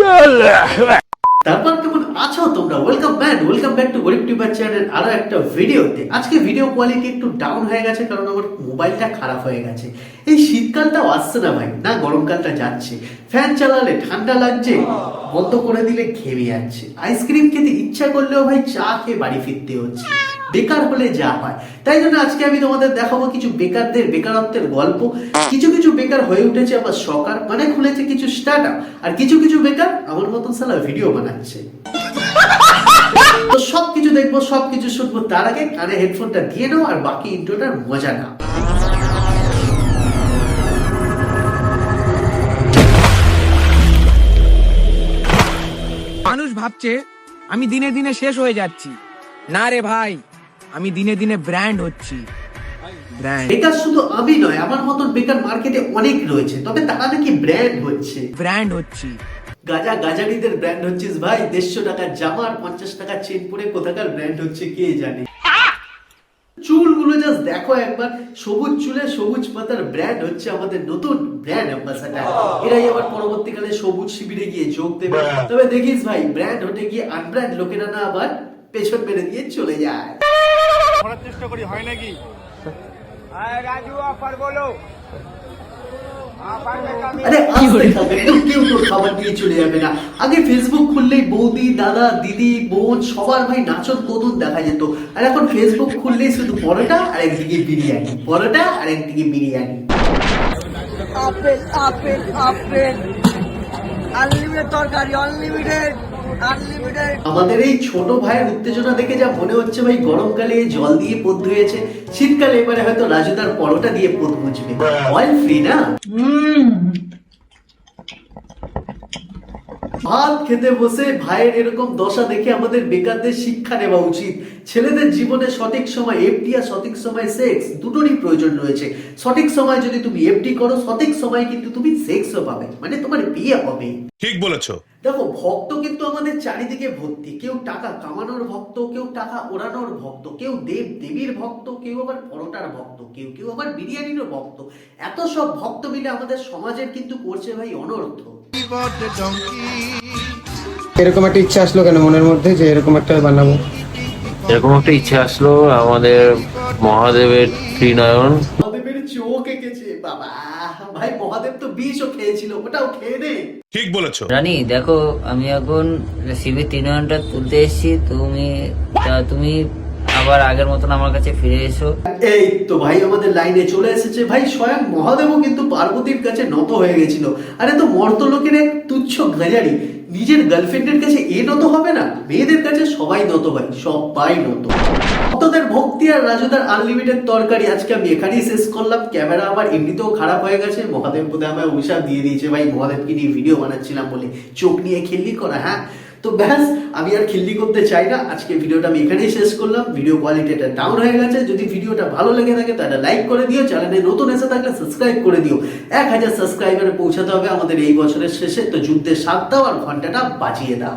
يلا. তারপর কেমন আছো তোমরা welcome back welcome back to Garib tuber channel আরও একটা ভিডিওতে। আজকে ভিডিও কোয়ালিটি একটু ডাউন হয়ে গেছে, কারণ আমার মোবাইলটা খারাপ হয়ে গেছে। এই শীতকালটাও আসছে না ভাই, না গরমকালটা যাচ্ছে। ফ্যান চালালে ঠান্ডা লাগছে, বন্ধ করে দিলে ঘেমে যাচ্ছে। আইসক্রিম খেতে ইচ্ছা করলেও ভাই চা খেয়ে বাড়ি ফিরতে হচ্ছে। বেকার হলে যা হয়। তাই জন্য আজকে আমি তোমাদের দেখাবো কিছু বেকারদের, বেকারত্বের গল্প। কিছু কিছু বেকার হয়ে উঠেছে আবার সকার মানে খুলেছে কিছু স্টার্ট আর কিছু কিছু বেকার আমার মতন সালা ভিডিও বানাচ্ছে। তো সব কিছু দেখব সব কিছু শুনব তার আগে কানে হেডফোনটা দিয়ে নাও আর বাকি ইন্ট্রোটার মজা নাও। মানুষ ভাবছে আমি দিনে দিনে শেষ হয়ে যাচ্ছি। না রে ভাই আমি দিনে দিনে ব্র্যান্ড হচ্ছি। এটা শুধু আমি নয় আমার মতন বেকার মার্কেটে অনেক রয়েছে তবে তারা নাকি ব্র্যান্ড হচ্ছে। ব্র্যান্ড হচ্ছি। গাজা গাজারিদের ব্র্যান্ড হচ্ছিস ভাই। দেড়শো টাকার জামা আর পঞ্চাশ টাকা চেন পরে কোথাকার ব্র্যান্ড হচ্ছে কে জানে? চুলগুলো জাস্ট দেখো একবার। সবুজ চুলে সবুজ পাতার ব্র্যান্ড হচ্ছে আমাদের নতুন ব্র্যান্ড অ্যাম্বাসাডার এরাই আবার পরবর্তীকালে সবুজ শিবিরে গিয়ে যোগ দেবে। তবে দেখিস ভাই ব্র্যান্ড হতে গিয়ে আনব্র্যান্ড লোকেরা না আবার পেছন মেরে দিয়ে চলে যায়। চেষ্টা করি হয় নাকি? রাজু অফার বলো। আরে আস্তে খাবে কেউ কেউ তোর খাবার দিয়ে চলে যাবে না। আগে ফেসবুক খুললেই বৌদি দাদা দিদি বোন সবার ভাই নাচন কদুন দেখা যেত। আর এখন ফেসবুক খুললেই শুধু পরোটা আর একদিকে বিরিয়ানি। পরোটা আর একদিকে biryani. Apple apple apple. Unlimited তরকারি আনলিমিটেড আনলিমিটেড আমাদের এই ছোট ভাইয়ের উত্তেজনা দেখে যা মনে হচ্ছে ভাই গরমকালে জল দিয়ে পোধ ধুয়েছে শীতকালে এবারে হয়তো রাজুদার পরোটা দিয়ে পোদ মুছবে। অয়েল ফ্রি না? ভাত খেতে বসে ভাইয়ের এরকম দশা দেখে আমাদের বেকারদের শিক্ষা নেওয়া উচিত। ছেলেদের জীবনে সঠিক সময় এফডি আর সঠিক সময় সেক্স দুটোরই প্রয়োজন রয়েছে। সঠিক সময় যদি তুমি এফডি করো সঠিক সময় কিন্তু তুমি সেক্সও পাবে। মানে তোমার বিয়ে হবে। ঠিক বলেছ। দেখো ভক্ত কিন্তু আমাদের চারিদিকে ভর্তি। কেউ টাকা কামানোর ভক্ত কেউ টাকা ওড়ানোর ভক্ত কেউ দেব দেবীর ভক্ত কেউ আবার পরোটার ভক্ত কেউ কেউ আবার বিরিয়ানিরও ভক্ত। এত সব ভক্ত মিলে আমাদের সমাজের কিন্তু করছে ভাই অনর্থ এরকম একটা ইচ্ছা আসলো কেন মনের মধ্যে যে এরকম একটা বানাবো? এরকম একটা ইচ্ছা আসলো আমাদের মহাদেবের ত্রিনয়ন। মহাদেবের চোখ এঁকেছে বাবা। ভাই মহাদেব তো বিষও খেয়েছিল ওটাও খেয়ে নে। ঠিক বলেছ। রানী দেখো আমি এখন শিবির তিন ঘণ্টা তুলতে এসেছি তুমি তা তুমি আবার আগের মতন আমার কাছে ফিরে এসো। এই তো ভাই আমাদের লাইনে চলে এসেছে। ভাই স্বয়ং মহাদেবও কিন্তু পার্বতীর কাছে নত হয়ে গেছিল। আরে তো মর্ত লোকের এক তুচ্ছ গাজারি। নিজের গার্লফ্রেন্ডের কাছে এ নত হবে না? মেয়েদের কাছে সবাই নত হয়, সবাই নত। ভক্তদের ভক্তি আর রাজুদার আনলিমিটেড তরকারি আজকে আমি এখানেই শেষ করলাম। ক্যামেরা আবার এমনিতেও খারাপ হয়ে গেছে। মহাদেব বোধ আমায় অভিশাপ দিয়ে দিয়েছে। ভাই মহাদেবকে নিয়ে ভিডিও বানাচ্ছিলাম বলে। চোখ নিয়ে খেললি করা হ্যাঁ? তো ব্যাস, আমি আর খিল্লি করতে চাই না। আজকে ভিডিওটা আমি এখানেই শেষ করলাম। ভিডিও কোয়ালিটিটা ডাউন হয়ে গেছে। যদি ভিডিওটা ভালো লেগে থাকে, তাহলে লাইক করে দিও। চ্যানেলে নতুন এসে থাকলে সাবস্ক্রাইব করে দিও। এক হাজার সাবস্ক্রাইবারে পৌঁছাতে হবে আমাদের এই বছরের শেষে। তো যুদ্ধের সাথ দাও আর ঘন্টাটা বাজিয়ে দাও।